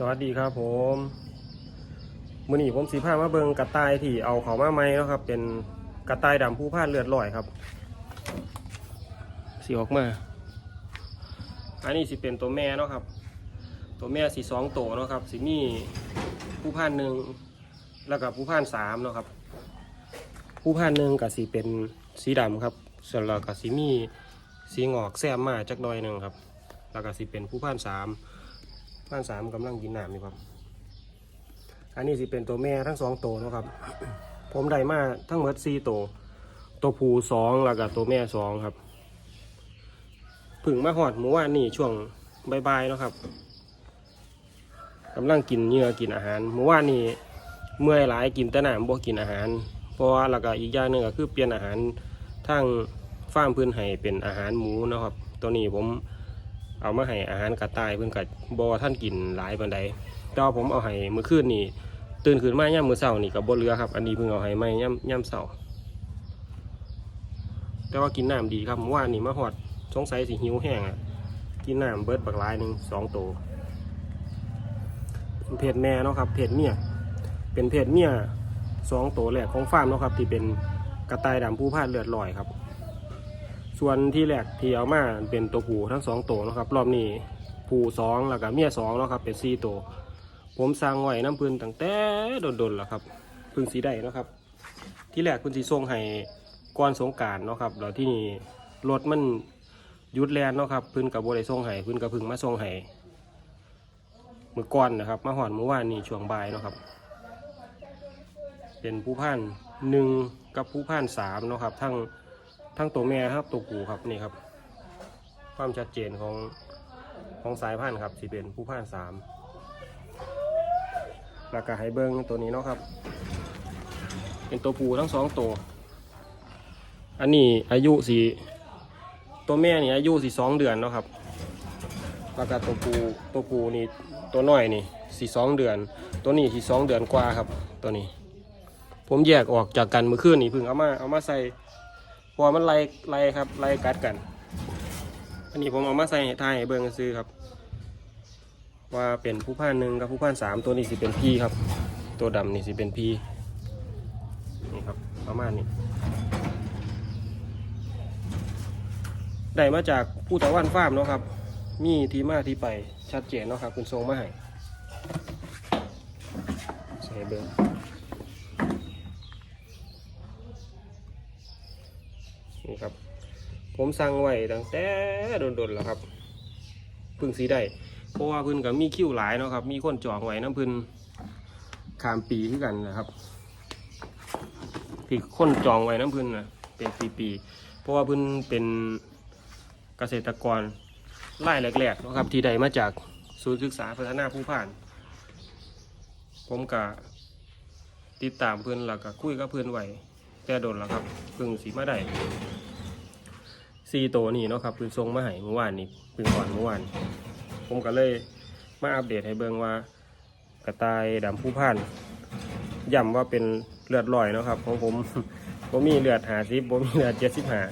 สวัสดีครับผมมื้อนี้ผมสีผ้ามาเบิงกระต่ายที่เอาเขามาใหม่เนาะครับ เป็นกระต่ายดำผู้พานเลือดลอยครับ สีออกมา อันนี้สิเป็นตัวแม่เนาะครับ ตัวแม่สีสองโตเนาะครับสีมีผู้พานหนึ่งแล้วก็ผู้พานสามเนาะครับ ผู้พานหนึ่งกับสีเป็นสีดำครับ ส่วนเรากับสีมีสีงอกแซมมาจักหน่อยหนึ่งครับ แล้วก็สีเป็นผู้พานสาม บ้านสามกำลังกินน้ำอยู่ครับ อันนี้สิเป็นตัวแม่ทั้งสองตัวนะครับ ผมได้มาทั้งหมดสี่ตัว ตัวผู้สองแล้วก็ตัวแม่สองครับเพึ่งมาหอดหมูว่านี่ช่วงบ่ายๆนะครับกำลังกินเหยื่อกินอาหารหมู่ว่านนี่เมื่อยหลายกินแต่น้ำบ่กินอาหาร เพราะว่าแล้วก็อีกอย่างหนึ่งก็คือเปลี่ยนอาหารทางฟาร์มพื้นไห้เป็นอาหารหมูนะครับ ตัวนี้ผม เอามาให้อาหารกระต่ายเพิ่นกับบอท่านกินหลายปันใดแต่ว่าผมเอาให้มื้อคืนนี่ตื่นขึ้นมาย่ำมื้อเช้านี่ก็บ่เหลือครับ อันนี้เพิ่งเอาให้ไม่ย่ำย่ำเช้าแต่ว่ากินน้ำดีครับเมื่อวานี่มาหอดสงสัยสิหิวแห้งอะกินน้ำเบิดบักลายหนึ่งสองโตวเป็นเพศแม่เนาะครับเพศเมียเป็นเพศเมียสองโตวแรกของฟาร์มเนาะครับ ที่เป็นกระต่ายดำผู้พาดเลือดลอยครับ ส่วนที่แรกที่เอามาเป็นตัวผู้ทั้งสองตัวนะครับรอบนี้ผู้สองแล้วก็เมียสองนะครับเป็นสี่ตัวผมสร้างไว้น้ำพื้นตั้งแต่โดนๆแล้วครับพึ่งสีได้นะครับ ที่แรกคุณสีส่งให้ก่อนสงการเนาะครับแล้วที่นี่รถมันยุดแลนเนาะครับพื้นกับโบได้ส่งให้พื้นกับพึ่งมาส่งให้มือก่อนนะครับมาหอนเมื่อวานนี่ช่วงบ่ายเนาะครับ เป็นผู้พันหนึ่งกับผู้พันสามเนาะครับทั้ง ทั้งตัวแม่ครับตัวผู้ครับนี่ครับ ความชัดเจนของของสายพันธุ์ครับสิเป็นผู้พันธุ์สามแล้วก็ไฮเบิงตัวนี้เนาะครับ เป็นตัวผู้ทั้งสองตัว อันนี้อายุสีตัวแม่นี่อายุสีสองเดือนเนาะครับ แล้วก็ตัวผู้ตัวผู้นี่ตัวน้อยนี่สีสองเดือน ตัวนี้สีสองเดือนกว่าครับ ตัวนี้ ผมแยกออกจากกันเมื่อคืนนี่เพิ่งเอามาเอามาใส่ พราะว่ามันไล่ไล่ครับไล่กัดกัน อันนี้ผมเอามาใส่ให้ทายเบิ่งซื้อครับ ว่าเป็นผู้พันหนึ่งกับผู้พันสามตัวนี้สิเป็นพี่ครับ ตัวดำนี่สิเป็นพี่นี่ครับประมาณนี้ได้มาจากผู้ตะวันฟาร์มเนาะครับ มีที่มาที่ไปชัดเจนเนาะครับ คุณทรงมาให้ใส่เบิ่ง นี่ครับ ผมสั่งไว้ตั้งแต่โดนๆแล้วครับพึ่งสีได้เพราะว่าเพึ่นกับมีคิวหลายเนาะครับ มีคนจองไว้น้ำเพึ่นขามปีคือกันนะครับที่คนจองไว้น้ำเพึ่นนะเป็นปีๆเพราะว่าเพึ่นเป็นเกษตรกรไล่แรกๆนะครับที่ได้มาจากศูนย์ศึกษาพัฒนาผู้ผ่าน ผมกะติดตามเพื่อนแล้วก็คุยกับเพื่อนไว้แต่โดนแล้วครับพึ่งสีมาได้ ซีโตวนี่เนาะครับเพึ่งทรงมาให้เมื่อวานนี้เพึ่งก่อนเมื่อวาน ผมก็เลยมาอัปเดตให้เบิ่งว่ากระต่ายดำผู้พันย้ำว่าเป็นเลือดลอยเนาะครับของผมผมมีเลือดหาซิผมมีเลือดเจ็ดสิบหา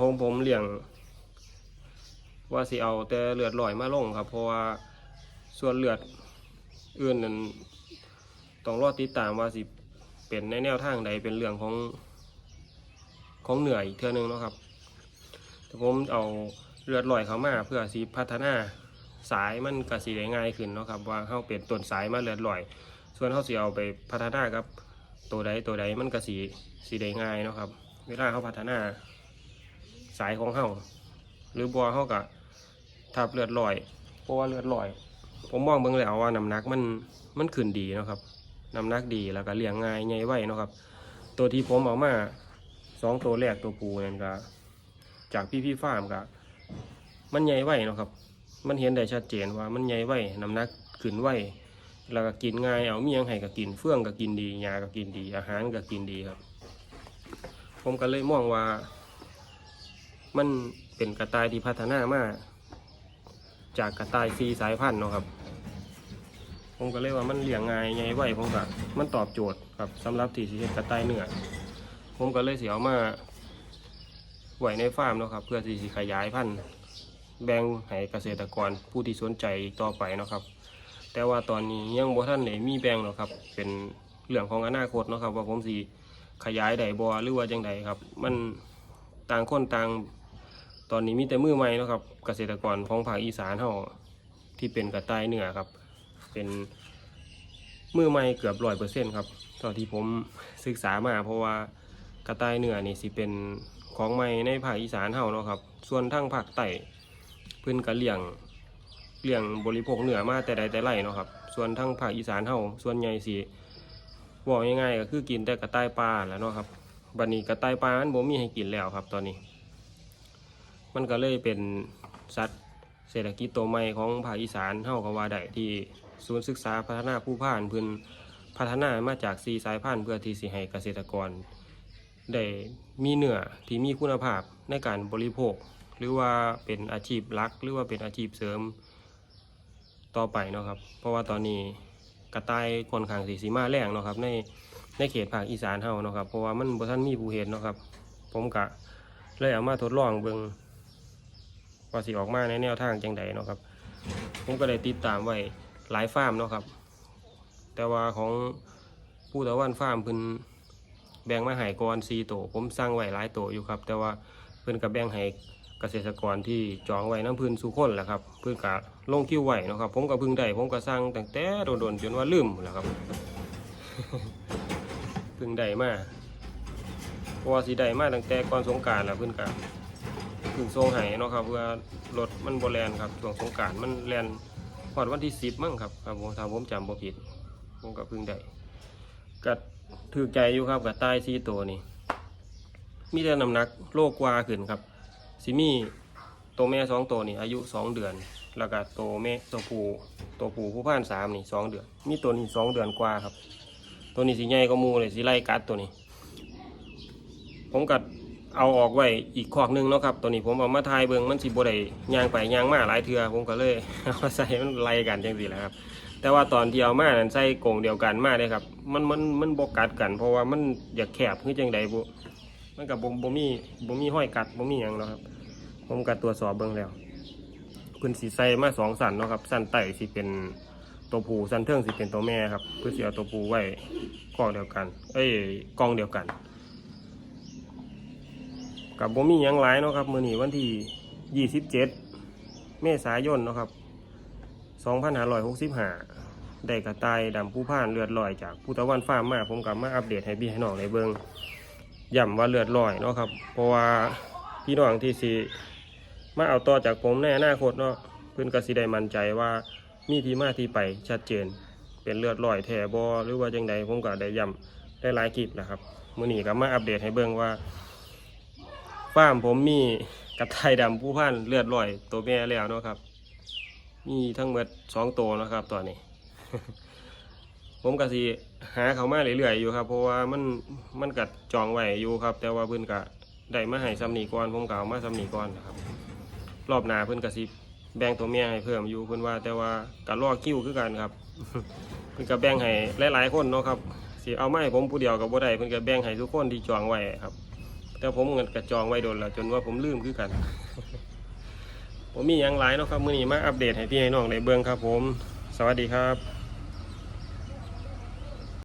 ของผมเลี้ยง ว่าสิเอาแต่เลือดลอยมาลงครับ เพราะว่าส่วนเลือดอื่นนั้นต้องรอติดตามว่าสิเป็นในแนวทางใดเป็นเรื่องของ ของเหนื่อยเท่านึงเนาะครับแต่ผมเอาเลือดลอยเขามาเพื่อสีพัฒนาสายมันกระสีได้ง่ายขึ้นเนาะครับว่าเข้าเป็นต้นสายมาเลือดลอย ส่วนเข้าสีเอาไปพัฒนากับ ตัวใดตัวใดมันกระสีสีได้ง่ายเนาะครับ เวลาเข้าพัฒนาสายของเข้าหรือบัวเข้ากับทับเลือดลอยเพราะว่าเลือดลอย ผมมองเบิ่งแล้วว่าน้ำหนักมันมันขึ้นดีเนาะครับน้ำหนักดีแล้วก็เลี้ยงง่ายใหญ่ไวเนาะครับ ตัวที่ผมเอามา สองตัวแรกตัวปูนั่นก็จากพี่พี่ฟาร์มก็มันใหญ่ไหวเนาะครับ มันเห็นได้ชัดเจนว่ามันใหญ่ไหวน้ำหนักขึ้นไหวแล้วก็กินง่ายเอาเมียงให้ก็กินเฟื่องก็กินดียาก็กินดี อาหารก็กินดีครับ ผมก็เลยมองว่า มันเป็นกระต่ายที่พัฒนามากจากกระต่ายฟรีสายพันธุ์เนาะครับ ผมก็เลยว่ามันเลี้ยงง่ายใหญ่ไวผมก็มันตอบโจทย์ครับสำหรับที่สิเฮ็ดกระต่ายเนื้อ ผมก็เลยเสียเอามาไหวในฟาร์มเนาะครับ เพื่อที่สิขยายพันธุ์แบ่งให้เกษตรกรผู้ที่สนใจต่อไปเนาะครับ แต่ว่าตอนนี้ยังบ่ท่านได้มีแบ่งหรอกครับ เป็นเรื่องของอนาคตเนาะครับ ว่าผมสิขยายได้บ่หรือว่าจังใดครับ มันต่างคนต่างตอนนี้มีแต่มือใหม่เนาะครับ เกษตรกรของภาคอีสานเฮาที่เป็นกระต่ายเนื้อครับ เป็นมือใหม่เกือบร้อยเปอร์เซ็นต์ครับเท่าที่ผมศึกษามาเพราะว่า ระต่ายเนื้อนี่สิเป็นของใหม่ในภาคอีสานเฮาเนาะครับ ส่วนทางภาคใต้เพิ่นก็เลี้ยงเลี้ยงบริโภคเนื้อมาแต่ใดแต่ไรเนาะครับ ส่วนทางภาคอีสานเฮาส่วนใหญ่สิบอกง่ายๆก็คือกินแต่กระต่ายปลาแหล้วเนาะครับบัดนี้กระต่ายปลามันบ่มีให้กินแล้วครับ ตอนนี้ มันก็เลยเป็นสัตว์เศรษฐกิจตัวใหม่ของภาคอีสานเฮาก็ว่าได้ที่ศูนย์ศึกษาพัฒนาผู้พ่านพิ่นพัฒนามาจาก4สายพันธุ์เพื่อที่สิให้เกษตรกร ได้มีเนื้อที่มีคุณภาพในการบริโภค หรือว่าเป็นอาชีพหลัก หรือว่าเป็นอาชีพเสริมต่อไปเนาะครับ เพราะว่าตอนนี้กระต่ายค่อนข้างสีสีมาแรงเนาะครับ ในในเขตภาคอีสานเฮาเนาะครับเพราะว่ามันบ่ทันมีผู้เห็นเนาะครับ ผมกะเลยเอามาทดลองเบิ่งว่าสิออกมาในแนวทางจังใดเนาะครับ ผมก็ได้ติดตามไว้หลายฟาร์มเนาะครับ แต่ว่าของผู้ตะวันฟาร์มเพิ่น แบ่งมาให้ก่อน4โตวผมสั่งไว้หลายโตวอยู่ครับ แต่ว่าเพิ่นก็แบ่งให้เกษตรกรที่จองไว้น้ำพื้นสุคนแหละครับเพิ่นก็ลงคิวไว้เนาะครับ ผมก็เพิ่งได้ผมก็สั่งตั้งแต่โดนๆจนว่าลืมแหล้วครับเพิ่งได้มาเพราะว่าสิได้มาตั้งแต่ก่อนสงการแล้วเพิ่นก็เพิ่งส่งให้เนาะครับเพื่อรถมันโบแลนครับช่วงสงการมันแลนฮอดวันที่10มั้งครับครับผมถ้าผมจำบ่ผิดผมก็เพิ่งได้ก็ ถือใจอยู่ครับกับใต้ซีตัวนี้มีแต่น้ำหนักโลกกว่าขึ้นครับสิมีตัวแม่สองตัวนี่อายุสองเดือน แล้วก็ตัวแม่ตัวผู้ตัวผู้ผู้พ่านสามนี่สองเดือน มีตัวนี้สองเดือนกว่าครับ ตัวนี้สีใหญ่ก็มูเลยสีไล่กัดตัวนี้ ผมกัดเอาออกไว้อีกขอกหนึงเนาะครับ ตัวนี้ผมเอามาทายเบิงมันสิบได้ย่างไปยางมาหลายเทือผมก็เลยเอามาใส่มันไล่กันจังสิแหละครับ แต่ว่าตอนที่เอามานั้นใส่กรงเดียวกันมาเลยครับ มันมันมันบกกัดกัน เพราะว่ามันอยากแคบคือจังใดบุมันกับบ่บ่มีบ่มีห้อยกัดบ่มีหยังเนาะครับ ผมกัดตรวจสอบเบิ่งแล้วเพิ่นสิใส่มาสองสันเนาะครับสันไต่สิเป็นตัวผู้สันเทิงสิเป็นตัวแม่ครับเพื่อสิเอาตัวผู้ไว้กองเดียวกัน เอ้ยกองเดียวกัน กับบ่มีหยังหลายเนาะครับ มื้อนี้วันที่27เมษายนเนาะครับ 2565ได้กระต่ายดำผู้พ่านเลือดลอยจากผู้ตะวันฟาร์มมาผมกลับมาอัปเดตให้พี่ให้น้องในเบิงย่ำว่าเลือดลอยเนาะครับ เพราะว่าพี่น้องที่สิมาเอาต่อจากผมในอนาคตเนาะเพื่อนกสิได้มั่นใจว่ามีที่มาที่ไปชัดเจน เป็นเลือดลอยแถบอหรือว่าจังใดผมก็ได้ย่ำได้หลายคลิปนะครับมื้อนี้ก็มาอัปเดตให้เบิงว่าฟาร์มผมมีกระต่ายดำผู้พันเลือดลอยตัวแม่แล้วเนาะครับ มีทั้งหมดสองตัวนะครับตอนนี้ ผมก็สิหาเขามาเรื่อยๆอยู่ครับ เพราะว่ามันมันกัดจองไว้อยู่ครับ แต่ว่าเพิ่อนก็ได้มาให้ซ้ำนีก่อนผมก็เอามาซ้ำนีก่อนนะครับ รอบหน้าเพิ่อนก็สิแบ่งตัวเมียให้เพิ่มอยู่เพิ่อนว่า แต่ว่าก็รอคิ้วคือกันครับ เพิ่อนก็แบ่งให้หลายๆคนเนาะครับสิเอามาให้ผมผู้เดียวก็บ่ได้เพิ่นก็แบ่งให้ทุกคนที่จองไว้ครับ แต่ผมเงินกระจองไว้โดนแล้วจนว่าผมลืมคือกัน ผมมีอย่างหลายเนาะครับ มื้อนี้มาอัปเดตให้พี่ให้น้องได้เบิ่งครับผม สวัสดีครับ